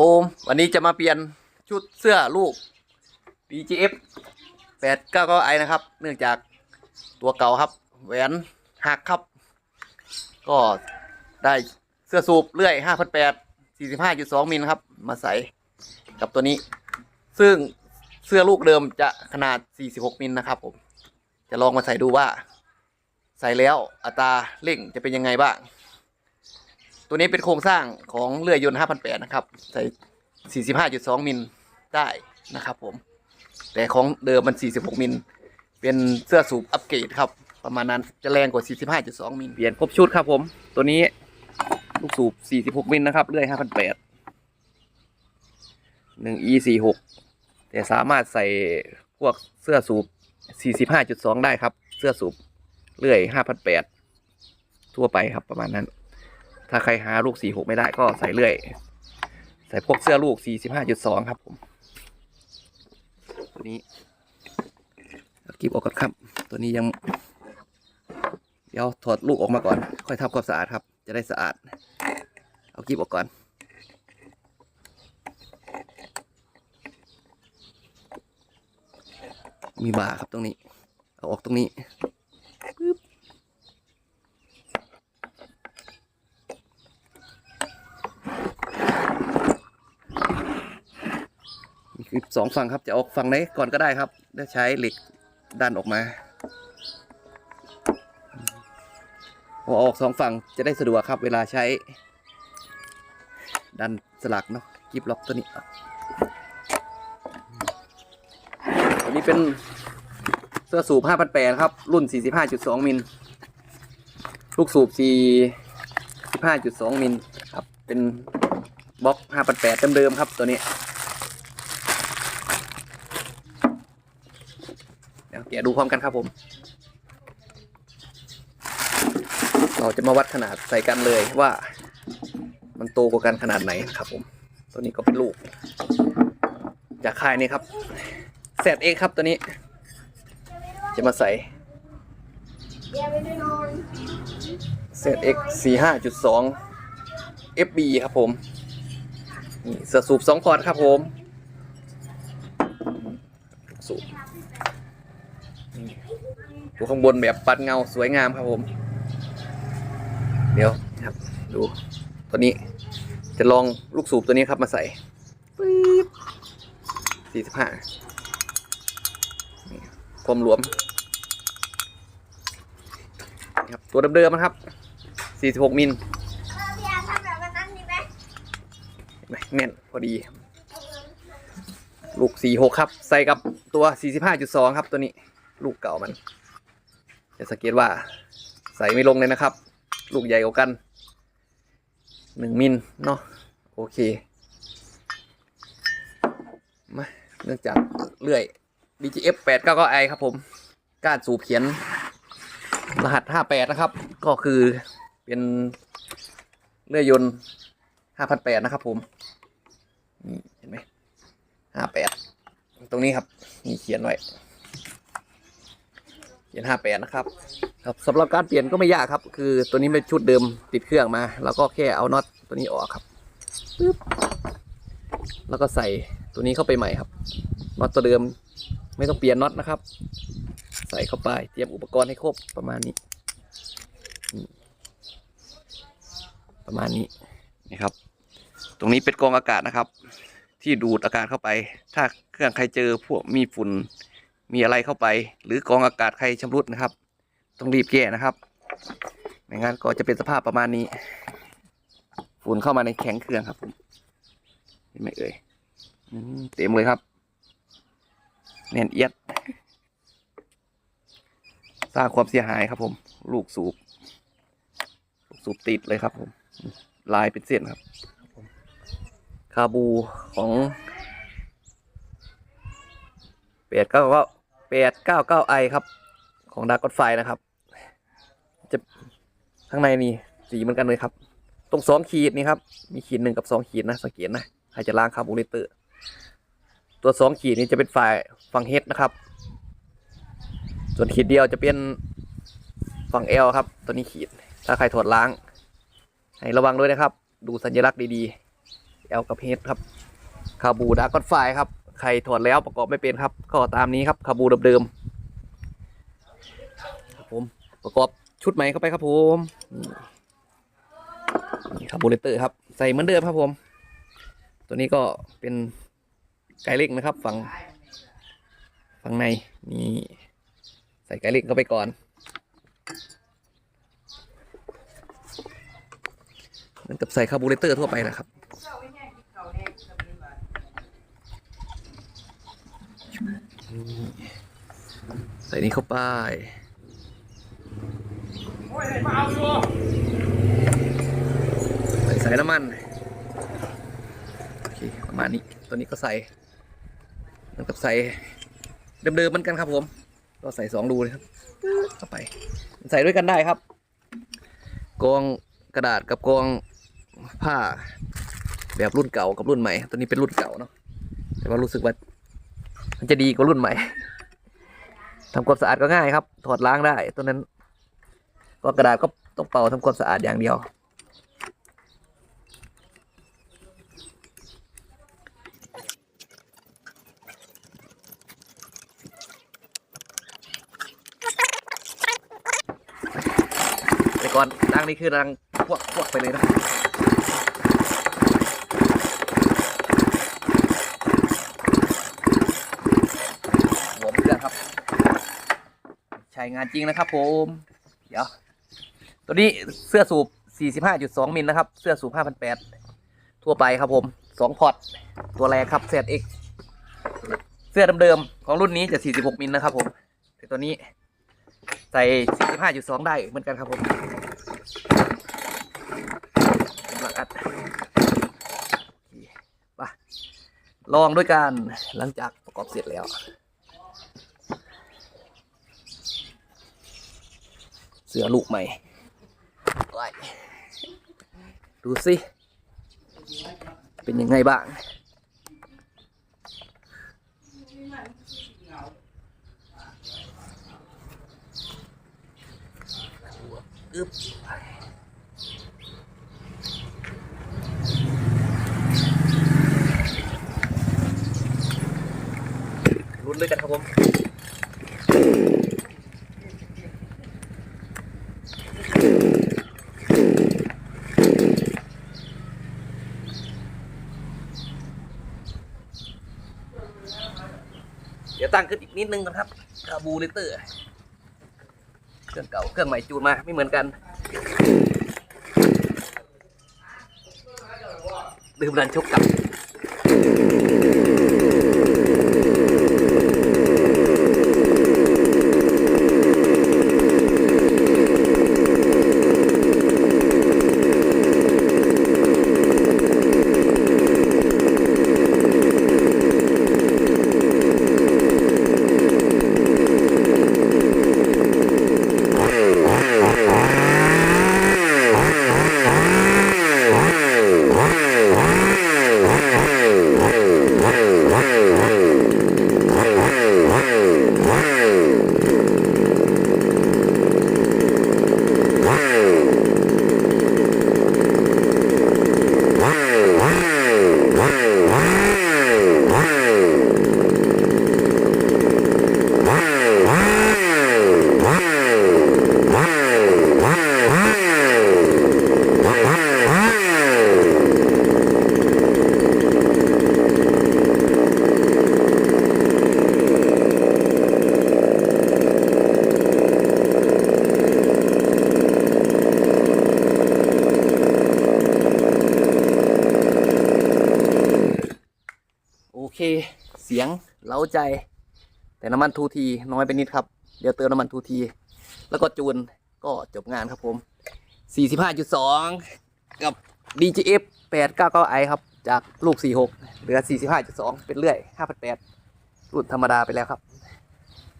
ผมวันนี้จะมาเปลี่ยนชุดเสื้อลูก BGF 899i นะครับ เนื่องจากตัวเก่าครับ แหวนหักครับ ก็ได้เสื้อสูบเลื่อย 5,800 45.2 มิลครับ มาใส่กับตัวนี้ ซึ่งเสื้อลูกเดิมจะขนาด 46 มิลนะครับผม จะลองมาใส่ดูว่า ใส่แล้วอัตราเร่งจะเป็นยังไงบ้าง ตัวนี้เป็นโครงสร้างของเรือยนต์5,800นะครับ ใส่ 45.2 มิลได้นะครับผม แต่ของเดิมมัน 46 มิล เป็นเสื้อสูบอัปเกรดครับ ประมาณนั้นจะแรงกว่า 45.2 มิล เปลี่ยนครบชุดครับผม ตัวนี้ลูกสูบ 46 มิลนะครับ เลื่อย 5,800 1 e 46แต่สามารถใส่พวกเสื้อสูบ 45.2 ได้ครับ เสื้อสูบเลื่อย 5,800 ทั่วไปครับประมาณนั้น ถ้าใครหาลูก 46 ไม่ได้ก็ใส่เลื่อย ใส่พวกเสื้อลูก 45.2 ครับผม ตัวนี้เอากิบออกก่อนครับ ตัวนี้ยัง เดี๋ยวถอดลูกออกมาก่อน ค่อยทำความสะอาดครับ จะได้สะอาด เอากิบออกก่อนมีบาครับตรงนี้ เอาออกตรงนี้ปึ๊บ คลิปสองฝั่งครับจะออกฝั่งไหนก่อนก็ได้ครับแล้วใช้เหล็กดันออกมาพอออกสองฝั่งจะได้สะดวกครับ เวลาใช้ ดันสลักเนาะกิบล็อกตัวนี้อันนี้เป็นเสื้อสูบ5,800ครับ รุ่น 45.2 มิล ลูกสูบ 45.2 มิลครับ เป็นบล็อก5,800เดิมๆครับตัวนี้ ดี๋ยวแกะดูพร้อมกันครับผม เราจะมาวัดขนาดใส่กันเลยว่า มันโตกว่ากันขนาดไหนครับผม ตัวนี้ก็เป็นลูก จากค่ายนี้ครับแซดเอครับตัวนี้ จะมาใส่เซต X 45.2 FB ครับผมนี่เสือสูบ2พอร์ตครับผมสูบ ดูข้างบนแบบปัดเงาสวยงามครับผม เดี๋ยวครับ ดูตัวนี้จะลองลูกสูบตัวนี้ครับมาใส่ปึ๊บสี่สิบห้าความหลวมนี่ครับตัวเดิมๆนะครับสี่สิบหกมิลพี่อาทำแบบนั้นดีไหมเห็นไหมแน่นพอดี ลูกสี่หกครับ ใส่กับตัวสี่สิบห้าจุดสองครับตัวนี้ ลูกเก่ามัน จะสังเกตว่าใส่ไม่ลงเลยนะครับ ลูกใหญ่กว่ากันหนึ่งมิลเนาะโอเคมาเนื่องจากเลื่อย BGF 8 9 9 i ครับผมก้านสูบเขียนรหัส 58 นะครับ ก็คือเป็นเลื่อยยนต์5,800นะครับผมนี่เห็นไหม58 ตรงนี้ครับ นี่เขียนไว้ เขียน58นะครับครับสำหรับการเปลี่ยนก็ไม่ยากครับ คือตัวนี้เป็นชุดเดิมติดเครื่องมา แล้วก็แค่เอาน็อตตัวนี้ออกครับปึ๊บแล้วก็ใส่ตัวนี้เข้าไปใหม่ครับน็อตตัวเดิมไม่ต้องเปลี่ยนน็อตนะครับ ใส่เข้าไปเตรียมอุปกรณ์ให้ครบประมาณนี้ ประมาณนี้นะครับ ตรงนี้เป็นกรองอากาศนะครับ ที่ดูดอากาศเข้าไป ถ้าเครื่องใครเจอพวกมีฝุ่น มีอะไรเข้าไป หรือกองอากาศใครชำรุดนะครับ ต้องรีบแก้นะครับ ไม่งั้นก็จะเป็นสภาพประมาณนี้ ฝุ่นเข้ามาในแข็งเครื่องครับผมเห็นไหมเอ่ยอเต็มเลยครับแน่นเอียด สร้างความเสียหายครับผม ลูกสูบ ลูกสูบติดเลยครับผม ลายเป็นเส้นครับ คาบูของแปดก้าเก้าแปดก้าเก้าไอครับ ของดาร์กอดไฟนะครับ จะข้างในนี่สีเหมือนกันเลยครับ ตรงสองขีดนี่ครับ มีขีดหนึ่งกับสองขีดนะสังเกตนะใครจะล้างคาร์บูเรเตอร์ ตัวสองขีดนี้จะเป็นฝ่ายฝั่งเฮดนะครับ ส่วนขีดเดียวจะเป็นฝั่งเอลครับ ตัวนี้ขีด ถ้าใครถอดล้าง ให้ระวังด้วยนะครับ ดูสัญลักษณ์ดีๆ L กับ H ครับคาบูดากอนไฟครับ ใครถอดแล้วประกอบไม่เป็นครับ ก็ตามนี้ครับคาบูเดิมๆครับผมประกอบชุดใหม่เข้าไปครับผมคาบูเรเตอร์ครับใส่เหมือนเดิมครับผม ตัวนี้ก็เป็นไกเล็กนะครับฝั่งฝั่งในนี่ใส่ไกเล็กเข้าไปก่อนเหมือนกับใส่คาบูเรเตอร์ทั่วไปนะครับ ใส่นี้เข้าไปใส่ใส่น้ำมันโอเคประมาณนี้ตัวนี้ก็ใส่มือนกับใส่เดิมๆเหมือนกันครับผม ก็ใส่สองรูเลยครับเข้าไป ใส่ด้วยกันได้ครับกองกระดาษกับกองผ้าแบบรุ่นเก่ากับรุ่นใหม่ ตัวนี้เป็นรุ่นเก่าเนาะแต่ว่ารู้สึกว่ามันจะดีกว่ารุ่นใหม่ ทำความสะอาดก็ง่ายครับ ถอดล้างได้ตัวนั้นก็กระดาษก็ต้องเป่าทำความสะอาดอย่างเดียว แต่ก่อนดังนี่คือดังพวกพวกไปเลยนะ หัวเครื่องครับ ใช้ งานจริงนะครับผม เดี๋ยว ตัวนี้เสื้อสูบ 45.2 มิลนะครับ เสื้อสูบ 5,800 ทั่วไปครับผม 2 พอร์ต ตัวแรกครับ ZX เสื้อเดิมๆของรุ่นนี้จะ 46 มิลนะครับผมแต่ตัวนี้ใส่ 45.2 ได้เหมือนกันครับผมกำลังอัดไปลองด้วยกันหลังจากประกอบเสร็จแล้ว สือลูกใหม่ดูสิ เป็นยังไงบ้าง อึบลุ้นด้วยกันครับผม ตั้งขึ้นอีกนิดนึงนะครับคาบูเลเตอร์ เครื่องเก่าเครื่องใหม่จูนมาไม่เหมือนกัน ดื่มรันชกกับ โอเค เสียงเล้าใจ แต่น้ำมันทูทีน้อยไปนิดครับ เดี๋ยวเติมน้ำมันทูที แล้วก็จูนก็จบงานครับผม 45.2 กับ DGF 899i ครับ จากลูก 46 เหลือ 45.2 เป็นเรื่อย5,800รุ่นธรรมดาไปแล้วครับ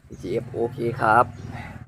DGF โอเคครับ